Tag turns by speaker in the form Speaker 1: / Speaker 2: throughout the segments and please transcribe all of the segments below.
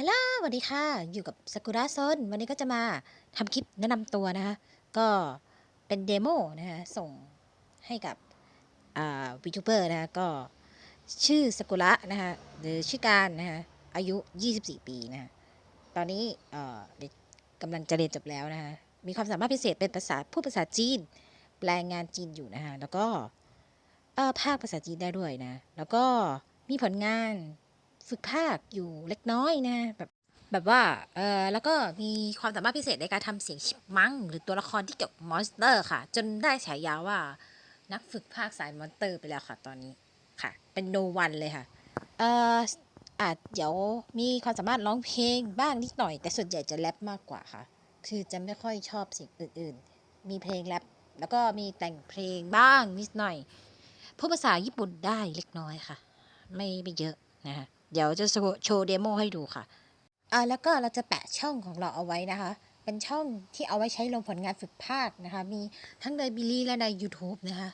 Speaker 1: ฮัลโหลสวัสดีค่ะ อยู่กับสกุระซนวันนี้ก็จะมาทำคลิปแนะนำตัวนะคะ ก็เป็นเดโมนะคะ ส่งให้กับอ่าวิทูเบอร์นะคะ ก็ชื่อสกุระนะคะ หรือชื่อการนะคะ อายุ 24 ปีนะคะ ตอนนี้เอ่อกำลังจะเรียนจบแล้วนะคะ มีความสามารถพิเศษเป็นภาษาพูดภาษาจีน แปลงานจีนอยู่นะคะ แล้วก็เอ่อภาคภาษาจีนได้ด้วยนะ แล้วก็มีผลงาน ฝึกภาคอยู่เล็กน้อยนะแบบแบบว่าเออแล้วก็มีความสามารถพิเศษในการทำเสียงชิปมังหรือตัวละครที่เกี่ยวกับมอนสเตอร์ค่ะ จนได้ฉายาว่านักฝึกภาคสายมอนสเตอร์ไปแล้วค่ะตอนนี้ค่ะ เป็นโนวันเลยค่ะเอออาจเดี๋ยวมีความสามารถร้องเพลงบ้างนิดหน่อย แต่ส่วนใหญ่จะแรปมากกว่าค่ะ คือจะไม่ค่อยชอบเสียงอื่นๆ มีเพลงแรปแล้วก็มีแต่งเพลงบ้างนิดหน่อยพูดภาษาญี่ปุ่นได้เล็กน้อยค่ะ ไม่ไม่เยอะนะคะ เดี๋ยวจะโชว์โชว์เดโมให้ดูค่ะอ่าแล้วก็เราจะแปะช่องของเราเอาไว้นะคะ เป็นช่องที่เอาไว้ใช้ลงผลงานฝึกภาคนะคะ มีทั้งในบิลลี่และใน YouTube นะคะ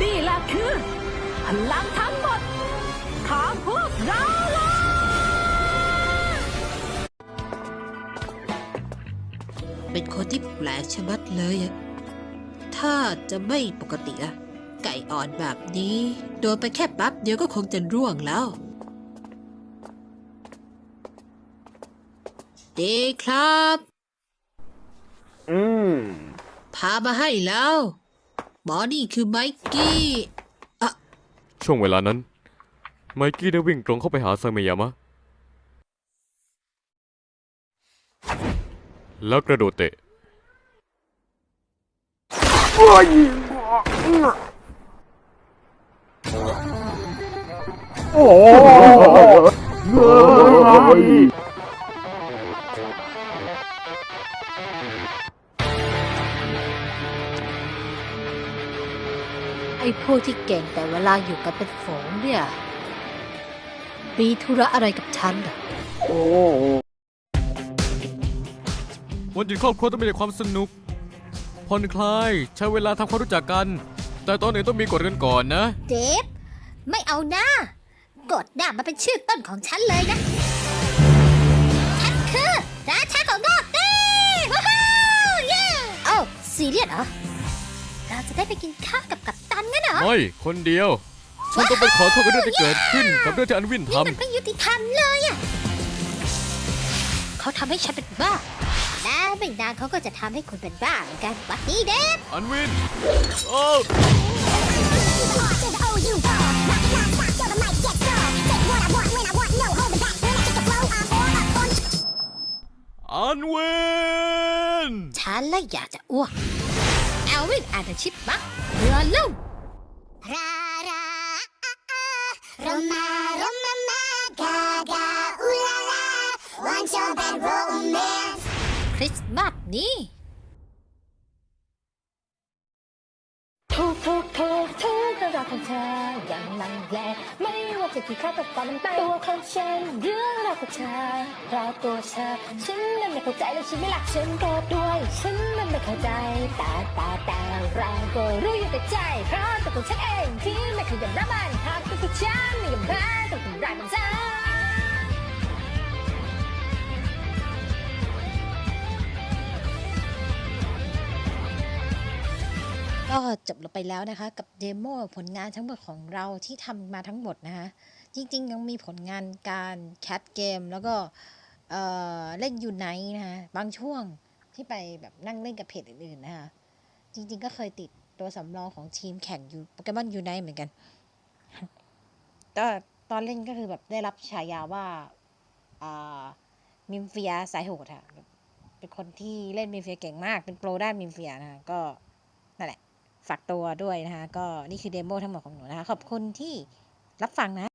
Speaker 2: นี่แหละคือพลังทั้งหมดของพวกเรา เลย
Speaker 1: เป็นคนที่แปลกชะมัดเลยอะถ้าจะไม่ปกติอะไก่อ่อนแบบนี้ โดนไปแค่แป๊บเดียวก็คงจะร่วงแล้ว ดีครับ
Speaker 3: อืม
Speaker 1: พามาให้แล้ว หมอนี่คือไมกี้
Speaker 3: ช่วงเวลานั้น ไมกี้ได้วิ่งตรงเข้าไปหาซาเมยามะ แล้วกระโดดเตะ
Speaker 1: ไอ้พวกที่เก่งแต่เวลาอยู่กันเป็นฝูงเนี่ย มีธุระอะไรกับฉันเหรอ
Speaker 3: วันหยุดครอบครัวต้องมีแต่ความสนุกผ่อนคลายใช้เวลาทำความรู้จักกัน แต่ตอนอื่นต้องมีกฎกันก่อนนะ
Speaker 4: เดฟไม่เอาหน้ากดหน้ามาเป็นชื่อต้นของฉันเลยนะ ฉันคือราชาของนอกเต้ว้าวเย้เอ้าซีเรียสเหรอ เราจะได้ไปกินข้าวกับกัปตันงั้นเหรอ
Speaker 3: ไม่ คนเดียว ฉันต้องไปขอโทษกับเรื่องที่เกิดขึ้น กับเรื่องที่อันวินท
Speaker 4: นี่มันไม่ยุติธรรมเลยอะเขาทำให้ฉันเป็นบ้า แล้วไม่นานเขาก็จะทำให้คุณเป็นบ้าเหมือนกันวัดนี้เดฟำ
Speaker 3: อันวิน โอ้อันวิน
Speaker 4: ฉันและอยากจะอ้วกแอลวินอาจจะชิปบักเรือล่ม
Speaker 5: ราราอาอาโรมาโรมา ริ
Speaker 4: สต์มาสนี้
Speaker 2: ทุกทุกทุกทุกเรื่องราวของเธออย่างลังแลไม่ว่าจะกี่ครั้งก็ตามมันไปตัวของฉันเรื่องราวของเธอราวตัวเธอฉันนั้นไม่เข้าใจและฉันไม่รักฉันก็ด้วย ฉันนั้นไม่เข้าใจแต่แต่แต่เราก็รู้อยู่แต่ใจ เพราะตัวของฉันเองที่ไม่เคยยอมรับมันหากตัวของฉันไม่ยอมแพ้ต้องทำร้ายมันซะ
Speaker 1: ก็จบลงไปแล้วนะคะ กับเดโมผลงานทั้งหมดของเราที่ทำมาทั้งหมดนะคะ จริงๆ ยังมีผลงานการแคสเกมแล้วก็เอ่อเล่นยูไนนะคะบางช่วงที่ไปแบบนั่งเล่นกับเพจอื่นๆนะคะจริง ๆ ก็เคยติดตัวสำรองของทีมแข่งยูโปเกมอนยูไนเหมือนกันก็ตอนเล่นก็คือแบบได้รับฉายาว่าอ่ามิมเฟียสายโหดค่ะเป็นคนที่เล่นมิมเฟียเก่งมาก เป็นโปรด้านมิมเฟียนะคะก็นั่นแหละ ฝากตัวด้วยนะคะ ก็นี่คือเดโมทั้งหมดของหนูนะคะ ขอบคุณที่รับฟังนะ